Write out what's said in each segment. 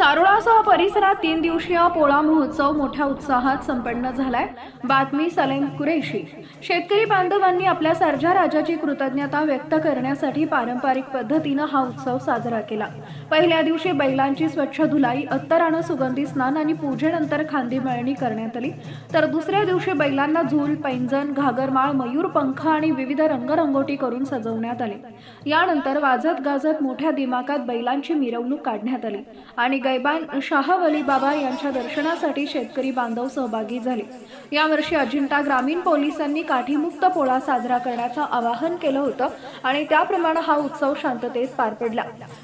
सारोळासह परिसरात तीन दिवसीय पोळा महोत्सव मोठ्या उत्साहात संपन्न झालाय. बातमी सलेम कुरेशी. शेतकरी बांधवांनी आपल्या सर्जा राजाची कृतज्ञता व्यक्त करण्यासाठी पारंपरिक पद्धतीनं हा उत्सव साजरा केला. पहिल्या दिवशी बैलांची स्वच्छ धुलाई अत्तरानं सुगंधी स्नान आणि पूजेनंतर खांदी मळणी करण्यात आली. तर दुसऱ्या दिवशी बैलांना झूल पैंजण घागरमाळ मयूर पंख आणि विविध रंगरंगोटी करून सजवण्यात आले. यानंतर वाजत गाजत मोठ्या दिमाकात बैलांची मिरवणूक काढण्यात आली आणि गैबान शाहवली बाबा यांच्या दर्शनासाठी शेतकरी बांधव सहभागी झाले. यावर्षी अजिंठा ग्रामीण पोलिसांनी काठीमुक्त पोळा साजरा करण्याचं आवाहन केलं होतं आणि त्याप्रमाणे हा उत्सव शांततेत पार पडला.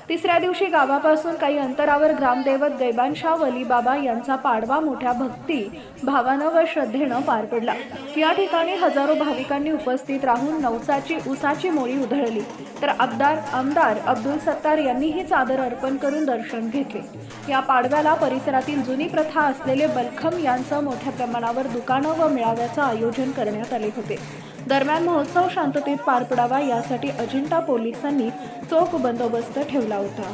तिसऱ्या दिवशी गावापासून काही अंतरावर ग्रामदैवत गैबान शाह वली बाबा यांचा पाडवा मोठ्या भक्ती भावानं व श्रद्धेनं पार पडला. या ठिकाणी हजारो भाविकांनी उपस्थित राहून नवसाची उसाची मोळी उधळली. तर आमदार आमदार अब्दुल सत्तार यांनीही चादर अर्पण करून दर्शन घेतले. या पाडव्याला परिसरातील जुनी प्रथा असलेले बलखम यांचं मोठ्या प्रमाणावर दुकानं व मेळाव्याचं आयोजन करण्यात आले होते. दरम्यान महोत्सव शांततेत पार पडावा यासाठी अजिंठा पोलिसांनी चोख बंदोबस्त ठेवला होता.